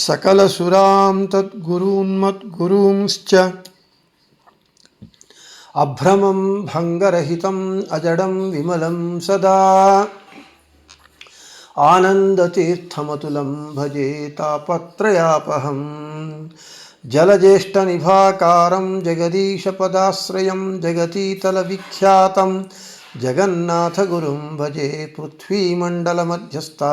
సకలసురాం తద్గురూన్మద్గురూంశ్చ అభ్రమం భంగరహితం అజడం విమలం సదా ఆనందతీర్థమతులం భజే తాపత్రయాపహం జలజ్యేష్ఠనిభాకారం జగదీశపదాశ్రయం జగతీతలవిఖ్యాతం జగన్నాథగురుం భజే పృథ్వీమండలమధ్యస్థా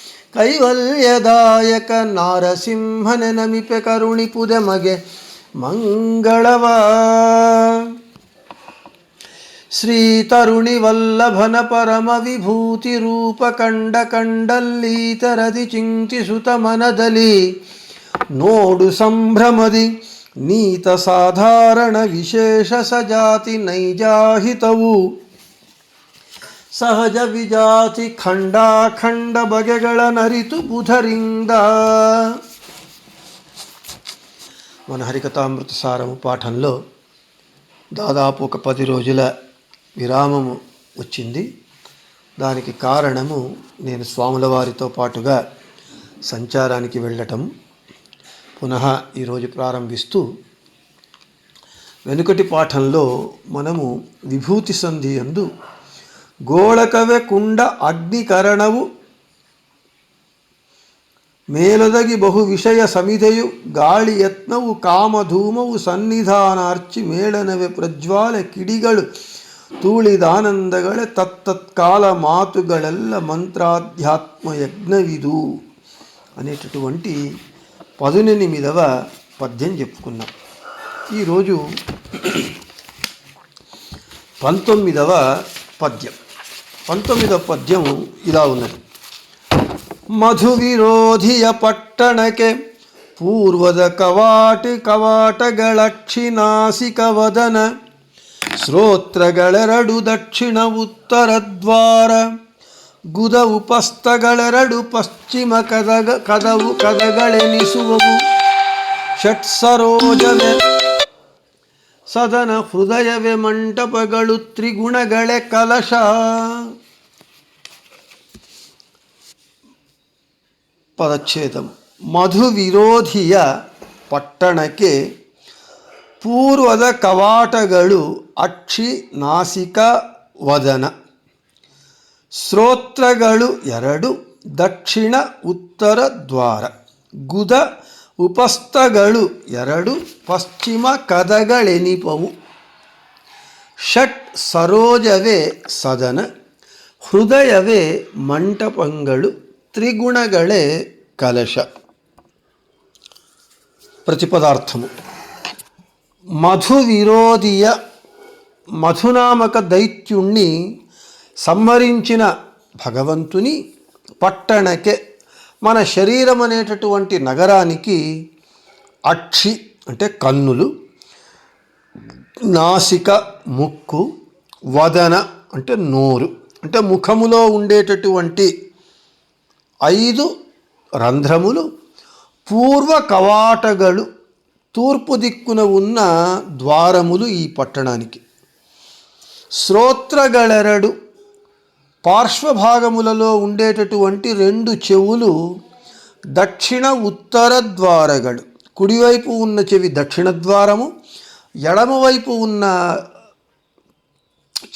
ಕೈವಲ್ಯದಾಯಕ ನಾರಸಿಂಹನ ನಮಿಪೆ ಕರುಣಿಪುದೆ ಮಗೆ ಮಂಗಳವ. ಶ್ರೀ ತರುಣಿ ವಲ್ಲಭನ ಪರಮ ವಿಭೂತಿ ರೂಪ ಕಂಡ ಕಂಡಲ್ಲೀತರದಿ ಚಿಂತಿಸುತ ಮನದಲ್ಲಿ, ನೋಡು ಸಂಭ್ರಮದಿ ನೀತ ಸಾಧಾರಣ ವಿಶೇಷ ಸಜಾತಿ ನೈಜಾಹಿತವು. ಸಹಜ ವಿಜಾತಿ ಖಂಡಾಖಂಡ ಬಗೆಗಳ ನರಿತು బుధరింద మన హరికథామృత సారము పాఠంలో దాదాపు ఒక పది రోజుల విరామము వచ్చింది దానికి కారణము నేను స్వాముల వారితో పాటుగా సంచారానికి వెళ్ళటం పునః ఈరోజు ప్రారంభిస్తూ వెనుకటి పాఠంలో మనము విభూతి సంధి అందు గోళకవే కుండ అగ్నికరణవు. మేలదగి బహు విషయ సమిధయు. గాలి యత్నవు కామధూమవు సన్నిధానార్చి మేళనవే ప్రజ్వాల కిడిగళు. తూళిదానందగళ తత్తత్కాల మాతుగళల్ల మంత్రాధ్యాత్మ యజ్ఞవిధు అనేటటువంటి పదునెనిమిదవ పద్యం చెప్పుకున్నాం. ఈరోజు పంతొమ్మిదవ పద్యం. పంతొమ్మిదవ పద్యం ఇలా ఉన్నది ಮಧು ವಿರೋಧಿಯ ಪಟ್ಟಣಕ್ಕೆ ಪೂರ್ವದ ಕವಾಟಿ ಕವಾಟಗಳಕ್ಷಿನಾಸಿಕ ವದನ ಶ್ರೋತ್ರಗಳೆರಡು ದಕ್ಷಿಣ ಉತ್ತರ ದ್ವಾರ ಗುದ ಉಪಸ್ಥಗಳೆರಡು ಪಶ್ಚಿಮ ಕದಗ ಕದವು ಕದಗಳೆನಿಸುವವು ಷಟ್ಸರೋಜವೇ ಸದನ ಹೃದಯವೇ ಮಂಟಪಗಳು ತ್ರಿಗುಣಗಳೇ ಕಲಶ. ಪದಚ್ಛೇದಂ. ಮಧು ವಿರೋಧಿಯ ಪಟ್ಟಣಕ್ಕೆ ಪೂರ್ವದ ಕವಾಟಗಳು ಅಕ್ಷಿ ನಾಸಿಕ ವದನ. ಶ್ರೋತ್ರಗಳು ಎರಡು, ದಕ್ಷಿಣ, ಉತ್ತರ ದ್ವಾರ. ಗುದ ಉಪಸ್ಥಗಳು ಎರಡು ಪಶ್ಚಿಮ ಕದಗಳೆನಿಪವು ಷಟ್ ಸರೋಜವೇ ಸದನ ಹೃದಯವೇ ಮಂಟಪಂಗಳು త్రిగుణగళే కలశ ప్రతిపదార్థము మధు విరోధియ మధునామక దైత్యుణ్ణి సంహరించిన భగవంతుని పట్టణకే మన శరీరం అనేటటువంటి నగరానికి అక్షి అంటే కన్నులు నాసిక ముక్కు వదన అంటే నోరు. అంటే ముఖములో ఉండేటటువంటి ఐదు రంధ్రములు పూర్వ కవాటగలు తూర్పు దిక్కున ఉన్న ద్వారములు ఈ పట్టణానికి. శ్రోత్రగళెరడు పార్శ్వభాగములలో ఉండేటటువంటి రెండు చెవులు దక్షిణ ఉత్తర ద్వారగడు. కుడివైపు ఉన్న చెవి దక్షిణ ద్వారము ఎడమవైపు ఉన్న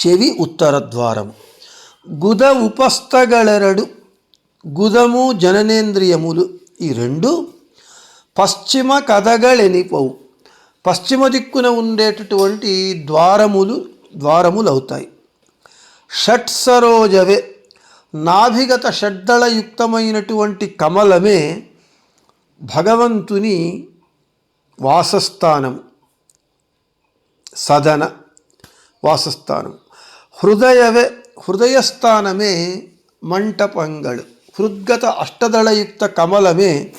చెవి ఉత్తర ద్వారము. గుద ఉపస్థగళెరడు గుదము జననేంద్రియములు ఈ రెండు. పశ్చిమ కథగళెనిపోవు పశ్చిమ దిక్కున ఉండేటటువంటి ద్వారములు ద్వారములు అవుతాయి షట్ సరోజవే. నాభిగత షడ్దళయుక్తమైనటువంటి కమలమే భగవంతుని వాసస్థానం సదన వాసస్థానం హృదయవే హృదయస్థానమే మంటపంగళు. హృద్గత అష్టదళయుక్త కమలమే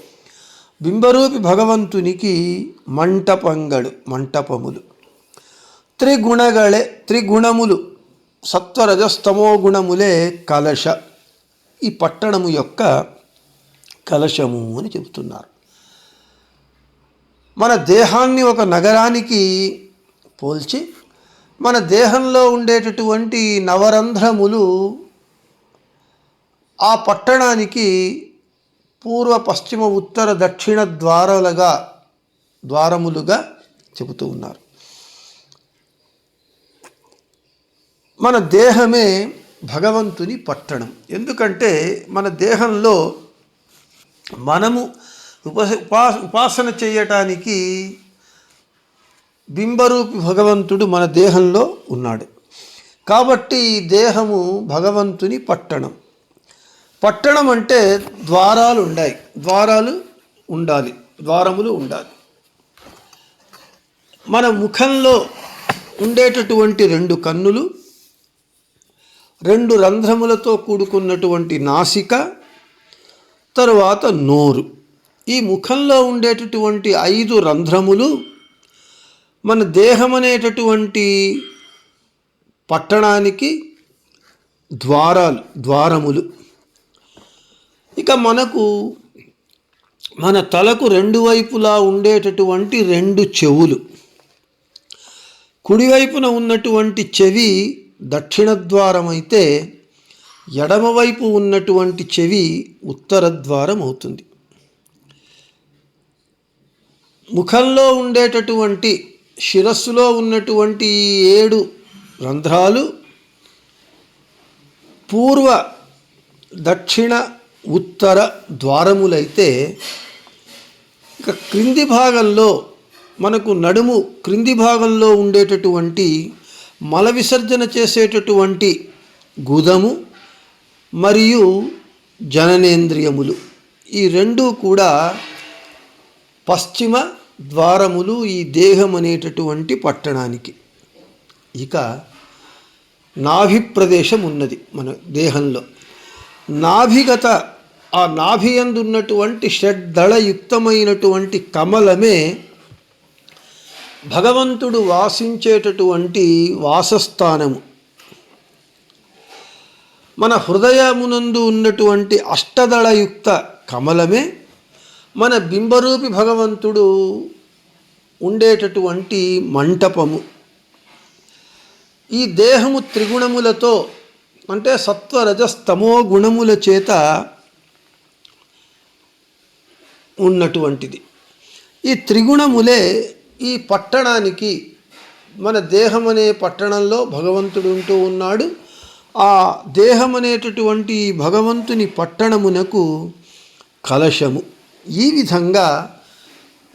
బింబరూపి భగవంతునికి మంటపంగడు మంటపములు. త్రిగుణగళే త్రిగుణములు. సత్వరజస్తమో గుణములే కలశ. ఈ పట్టణము యొక్క కలశము అని చెబుతున్నారు. మన దేహాన్ని ఒక నగరానికి పోల్చి మన దేహంలో ఉండేటటువంటి నవరంధ్రములు ఆ పట్టణానికి పూర్వ పశ్చిమ ఉత్తర దక్షిణ ద్వారాలుగా ద్వారములుగా చెబుతూ ఉన్నారు. మన దేహమే భగవంతుని పట్టణం. ఎందుకంటే మన దేహంలో మనము ఉప ఉపా ఉపాసన చేయటానికి బింబరూపి భగవంతుడు మన దేహంలో ఉన్నాడు. కాబట్టి దేహము భగవంతుని పట్టణం. పట్టణం అంటే ద్వారాలు ఉన్నాయి ద్వారాలు ఉండాలి. ద్వారములు ఉండాలి. మన ముఖంలో ఉండేటటువంటి రెండు కన్నులు రెండు రంధ్రములతో కూడుకున్నటువంటి నాసిక తరువాత నోరు. ఈ ముఖంలో ఉండేటటువంటి ఐదు రంధ్రములు మన దేహం అనేటటువంటి పట్టణానికి ద్వారాలు ద్వారములు. ఇక మనకు మన తలకు రెండు వైపులా ఉండేటటువంటి రెండు చెవులు. కుడివైపున ఉన్నటువంటి చెవి దక్షిణ ద్వారం అయితే ఎడమవైపు ఉన్నటువంటి చెవి ఉత్తర ద్వారం అవుతుంది ముఖంలో ఉండేటటువంటి శిరస్సులో ఉన్నటువంటి ఏడు రంధ్రాలు పూర్వ దక్షిణ ఉత్తర ద్వారములైతే ఇక క్రింది భాగంలో మనకు నడుము క్రింది భాగంలో ఉండేటటువంటి మల విసర్జన చేసేటటువంటి గుదము మరియు జననేంద్రియములు. ఈ రెండూ కూడా పశ్చిమ ద్వారములు ఈ దేహం అనేటటువంటి పట్టణానికి. ఇక నాభి ప్రదేశం ఉన్నది మన దేహంలో. నాభిగత ఆ నాభియందున్నటువంటి షడ్దళయుక్తమైనటువంటి కమలమే భగవంతుడు వాసించేటటువంటి వాసస్థానము. మన హృదయమునందు ఉన్నటువంటి అష్టదళయుక్త కమలమే మన బింబరూపి భగవంతుడు ఉండేటటువంటి మంటపము. ఈ దేహము త్రిగుణములతో అంటే సత్వరజస్తమో గుణముల చేత ఉన్నటువంటిది. ఈ త్రిగుణములే ఈ పట్టణానికి మన దేహం అనే పట్టణంలో భగవంతుడు ఉంటూ ఉన్నాడు. ఆ దేహం అనేటటువంటి భగవంతుని పట్టణమునకు కలశము. ఈ విధంగా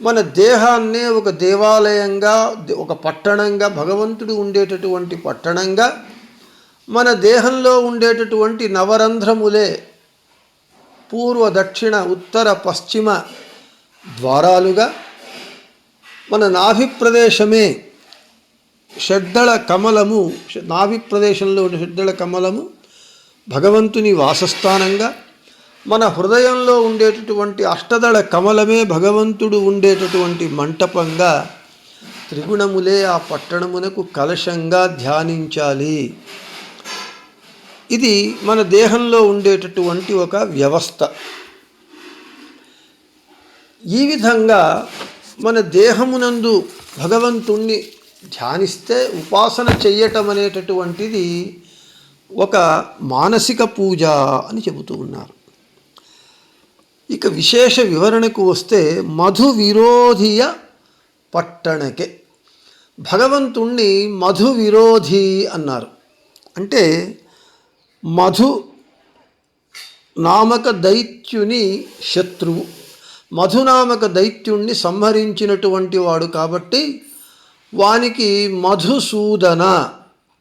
మన దేహాన్నే ఒక దేవాలయంగా ఒక పట్టణంగా భగవంతుడు ఉండేటటువంటి పట్టణంగా మన దేహంలో ఉండేటటువంటి నవరంధ్రములే పూర్వ దక్షిణ ఉత్తర పశ్చిమ ద్వారాలుగా మన నాభి ప్రదేశమే షడ్దళ కమలము నాభి ప్రదేశంలో ఉన్న షడ్దళ కమలము భగవంతుని వాసస్థానంగా మన హృదయంలో ఉండేటటువంటి అష్టదళ కమలమే భగవంతుడు ఉండేటటువంటి మంటపంగా త్రిగుణములే ఆ పట్టణమునకు కలశంగా ధ్యానించాలి. ఇది మన దేహంలో ఉండేటటువంటి ఒక వ్యవస్థ. ఈ విధంగా మన దేహమునందు భగవంతుణ్ణి ధ్యానిస్తే ఉపాసన చెయ్యటం అనేటటువంటిది ఒక మానసిక పూజ అని చెబుతూ ఉన్నారు. ఇక విశేష వివరణకు వస్తే మధు విరోధియ పట్టణకే. భగవంతుణ్ణి మధు విరోధి అన్నారు. అంటే మధు నామక దైత్యుని శత్రువు. మధునామక దైత్యుణ్ణి సంహరించినటువంటి వాడు కాబట్టి వానికి మధుసూదన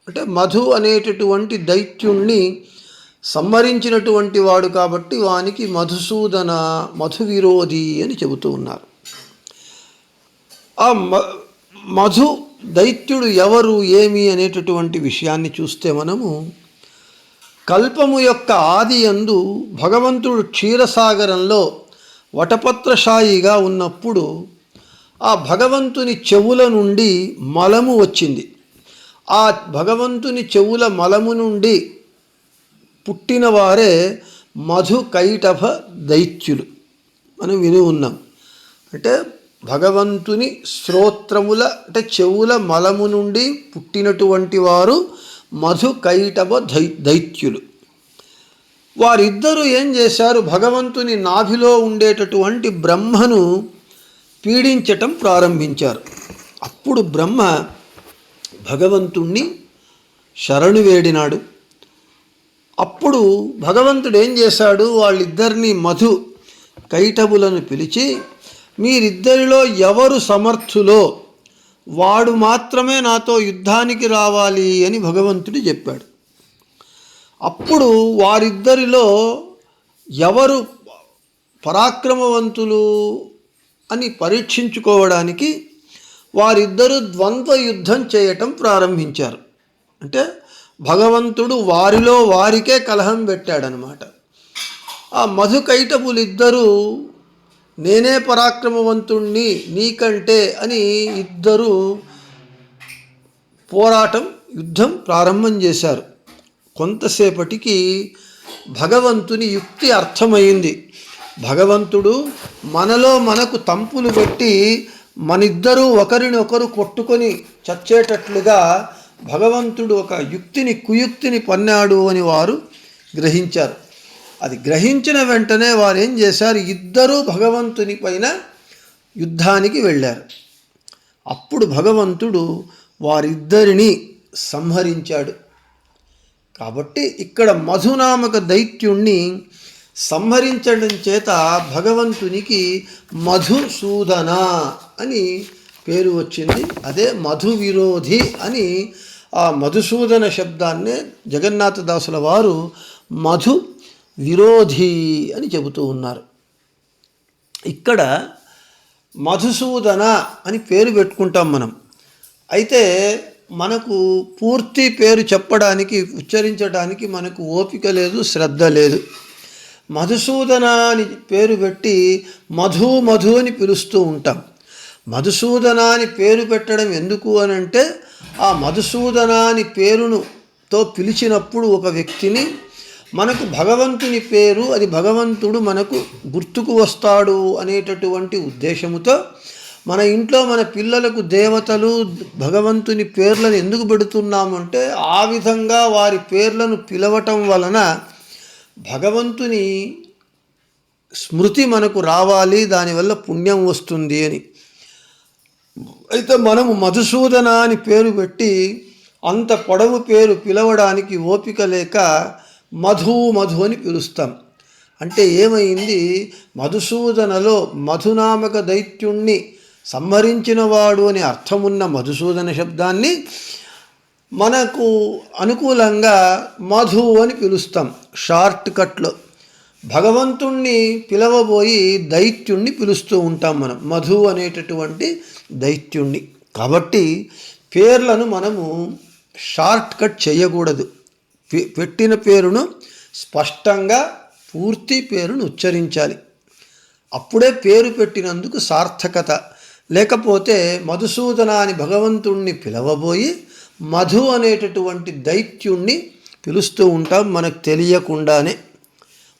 అంటే మధు అనేటటువంటి దైత్యుణ్ణి సంహరించినటువంటి వాడు కాబట్టి వానికి మధుసూదన మధు విరోధి అని చెబుతూ ఉన్నారు. ఆ మ మధు దైత్యుడు ఎవరు ఏమి అనేటటువంటి విషయాన్ని చూస్తే మనము కల్పము యొక్క ఆది యందు భగవంతుడు క్షీరసాగరంలో వటపత్రశాయిగా ఉన్నప్పుడు ఆ భగవంతుని చెవుల నుండి మలము వచ్చింది. ఆ భగవంతుని చెవుల మలము నుండి పుట్టినవారే మధు కైటభ దైత్యులు మనం విని ఉన్నాం. అంటే భగవంతుని శ్రోత్రముల అంటే చెవుల మలము నుండి పుట్టినటువంటి వారు మధు కైటభ దై దైత్యులు. వారిద్దరూ ఏం చేశారు? భగవంతుని నాభిలో ఉండేటటువంటి బ్రహ్మను పీడించటం ప్రారంభించారు. అప్పుడు బ్రహ్మ భగవంతుణ్ణి శరణు వేడినాడు. అప్పుడు భగవంతుడు ఏం చేశాడు? వాళ్ళిద్దరినీ మధు కైటబులను పిలిచి మీరిద్దరిలో ఎవరు సమర్థులో? వాడు మాత్రమే నాతో యుద్ధానికి రావాలి అని భగవంతుడు చెప్పాడు. అప్పుడు వారిద్దరిలో ఎవరు పరాక్రమవంతులు అని పరీక్షించుకోవడానికి వారిద్దరూ ద్వంద్వ యుద్ధం చేయటం ప్రారంభించారు. అంటే భగవంతుడు వారిలో వారికే కలహం పెట్టాడనమాట. ఆ మధుకైటపులిద్దరూ నేనే పరాక్రమవంతుణ్ణి నీకంటే అని ఇద్దరు పోరాటం యుద్ధం ప్రారంభం చేశారు. కొంతసేపటికి భగవంతుని యుక్తి అర్థమైంది. భగవంతుడు మనలో మనకు తంపులు పెట్టి మనిద్దరూ ఒకరినొకరు కొట్టుకొని చచ్చేటట్లుగా భగవంతుడు ఒక యుక్తిని కుయుక్తిని పన్నాడు అని వారు గ్రహించారు. అది గ్రహించిన వెంటనే వారు ఏం చేశారు? ఇద్దరూ భగవంతుని పైన యుద్ధానికి వెళ్ళారు. అప్పుడు భగవంతుడు వారిద్దరిని సంహరించాడు. కాబట్టి ఇక్కడ మధునామక దైత్యుణ్ణి సంహరించడం చేత భగవంతునికి మధుసూదన అని పేరు వచ్చింది. అదే మధు విరోధి అని ఆ మధుసూదన శబ్దాన్నే జగన్నాథదాసుల వారు మధు విరోధి అని చెబుతూ ఉన్నారు. ఇక్కడ మధుసూదన అని పేరు పెట్టుకుంటాం మనం. అయితే మనకు పూర్తి పేరు చెప్పడానికి ఉచ్చరించడానికి మనకు ఓపిక లేదు శ్రద్ధ లేదు. మధుసూదన అని పేరు పెట్టి మధు మధు అని పిలుస్తూ ఉంటాం. మధుసూదన అని పేరు పెట్టడం ఎందుకు అని అంటే ఆ మధుసూదన అని పేరును తో పిలిచినప్పుడు ఒక వ్యక్తిని మనకు భగవంతుని పేరు అది భగవంతుడు మనకు గుర్తుకు వస్తాడు అనేటటువంటి ఉద్దేశముతో మన ఇంట్లో మన పిల్లలకు దేవతలు భగవంతుని పేర్లను ఎందుకు పెడుతున్నామంటే ఆ విధంగా వారి పేర్లను పిలవటం వలన భగవంతుని స్మృతి మనకు రావాలి దానివల్ల పుణ్యం వస్తుంది అని. అయితే మనము మధుసూదన అని పేరు పెట్టి అంత పొడవు పేరు పిలవడానికి ఓపిక లేక మధు మధు అని పిలుస్తాం. అంటే ఏమైంది? మధుసూదనలో మధునామక దైత్యుణ్ణి సంహరించినవాడు అని అర్థమున్న మధుసూదన శబ్దాన్ని మనకు అనుకూలంగా మధు అని పిలుస్తాం. షార్ట్ కట్లో. భగవంతుణ్ణి పిలవబోయి దైత్యుణ్ణి పిలుస్తూ ఉంటాం మనం. మధు అనేటటువంటి దైత్యుణ్ణి. కాబట్టి పేర్లను మనము షార్ట్ కట్ చేయకూడదు. పె- పెట్టిన పేరును స్పష్టంగా పూర్తి పేరును ఉచ్చరించాలి. అప్పుడే పేరు పెట్టినందుకు సార్థకత. లేకపోతే మధుసూదన అని భగవంతుణ్ణి పిలవబోయి మధు అనేటటువంటి దైత్యుణ్ణి పిలుస్తూ ఉంటాం మనకు తెలియకుండానే.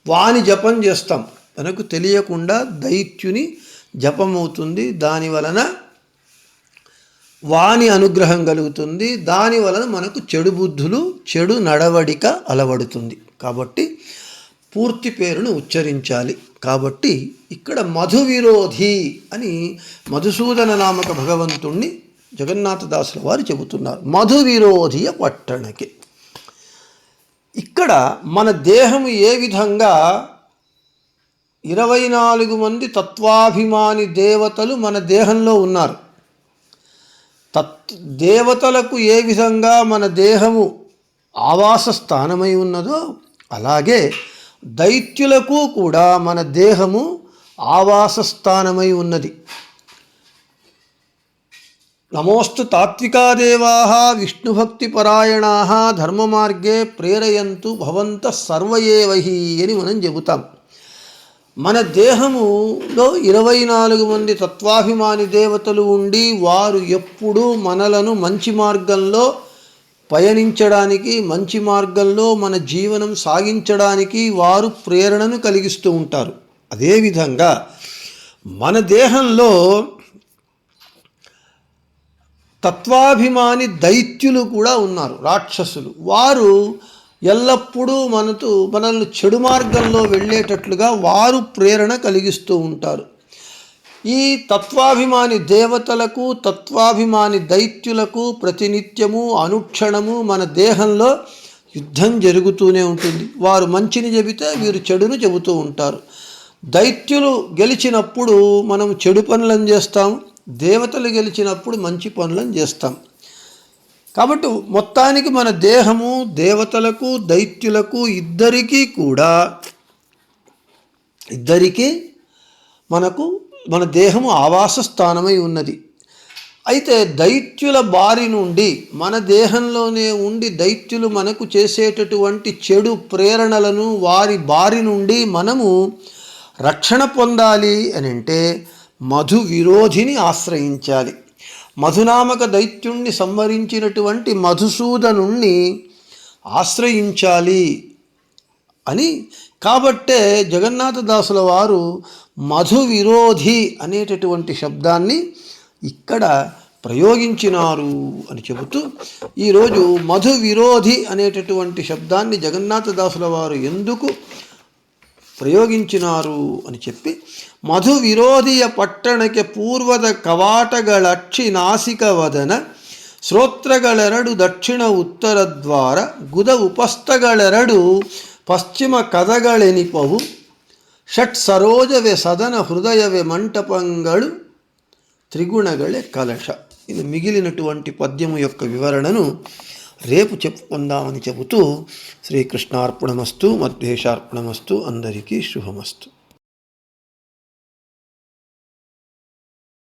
వాని జపం చేస్తాం మనకు తెలియకుండా దైత్యుని జపమవుతుంది. దాని వలన వాని అనుగ్రహం కలుగుతుంది. దాని వలన మనకు చెడు బుద్ధులు చెడు నడవడిక అలవడుతుంది. కాబట్టి పూర్తి పేరును ఉచ్చరించాలి. కాబట్టి ఇక్కడ మధు విరోధి అని మధుసూదన నామక భగవంతుణ్ణి జగన్నాథదాసుల వారు చెబుతున్నారు. మధు విరోధియ పట్టణకి. ఇక్కడ మన దేహం ఏ విధంగా ఇరవై నాలుగు మంది తత్వాభిమాని దేవతలు మన దేహంలో ఉన్నారు. తత్ దేవతలకు ఏ విధంగా మన దేహము ఆవాస స్థానమై ఉన్నదో అలాగే దైత్యులకు కూడా మన దేహము ఆవాస స్థానమై ఉన్నది. నమోస్తు తాత్వికాదేవా విష్ణుభక్తిపరాయణా ధర్మమార్గే ప్రేరయంతు భవంత సర్వయేవహి అని మనం చెబుతాం. మన దేహములో ఇరవై నాలుగు మంది తత్వాభిమాని దేవతలు ఉండి వారు ఎప్పుడూ మనలను మంచి మార్గంలో పయనించడానికి మంచి మార్గంలో మన జీవనం సాగించడానికి వారు ప్రేరణను కలిగిస్తూ ఉంటారు. అదేవిధంగా మన దేహంలో తత్వాభిమాని దైత్యులు కూడా ఉన్నారు రాక్షసులు. వారు ఎల్లప్పుడూ మనతో మనల్ని చెడు మార్గంలో వెళ్ళేటట్లుగా వారు ప్రేరణ కలిగిస్తూ ఉంటారు. ఈ తత్వాభిమాని దేవతలకు తత్వాభిమాని దైత్యులకు ప్రతినిత్యము అనుక్షణము మన దేహంలో యుద్ధం జరుగుతూనే ఉంటుంది. వారు మంచిని చెబితే వీరు చెడును చెబుతూ ఉంటారు. దైత్యులు గెలిచినప్పుడు మనం చెడు పనులను చేస్తాం దేవతలు గెలిచినప్పుడు మంచి పనులను చేస్తాం. కాబట్టి మొత్తానికి మన దేహము దేవతలకు దైత్యులకు ఇద్దరికీ కూడా ఇద్దరికీ మనకు మన దేహము ఆవాస స్థానమై ఉన్నది. అయితే దైత్యుల బారి నుండి మన దేహంలోనే ఉండి దైత్యులు మనకు చేసేటటువంటి చెడు ప్రేరణలను వారి బారి నుండి మనము రక్షణ పొందాలి అని అంటే మధు విరోధిని ఆశ్రయించాలి. మధునామక దైత్యుణ్ణి సంవరించినటువంటి మధుసూదనుణ్ణి ఆశ్రయించాలి అని. కాబట్టే జగన్నాథదాసుల వారు మధు విరోధి అనేటటువంటి శబ్దాన్ని ఇక్కడ ప్రయోగించినారు అని చెబుతూ ఈరోజు మధు విరోధి అనేటటువంటి శబ్దాన్ని జగన్నాథదాసుల వారు ఎందుకు ಪ್ರಯೋಗಿಂಚಿನಾರು అని చెప్పి ಮಧು ವಿರೋಧಿಯ ಪಟ್ಟಣಕ್ಕೆ ಪೂರ್ವದ ಕವಾಟಗಳಕ್ಷಿ ನಾಸಿಕವದನ ಶ್ರೋತ್ರಗಳೆರಡು ದಕ್ಷಿಣ ಉತ್ತರ ದ್ವಾರ ಗುದ ಉಪಸ್ಥಗಳೆರಡು ಪಶ್ಚಿಮ ಕದಗಳೆನಿಪವು ಷಟ್ ಸರೋಜವೇ ಸದನ ಹೃದಯವೇ ಮಂಟಪಂಗಳು త్రిగుణగళే కలశ ఇది మిగిలినటువంటి పద్యము యొక్క వివరణను రేపు చెప్పుకుందామని చెబుతూ శ్రీకృష్ణార్పణమస్తు మధ్యేశార్పణమస్తు అందరికీ శుభమస్తు.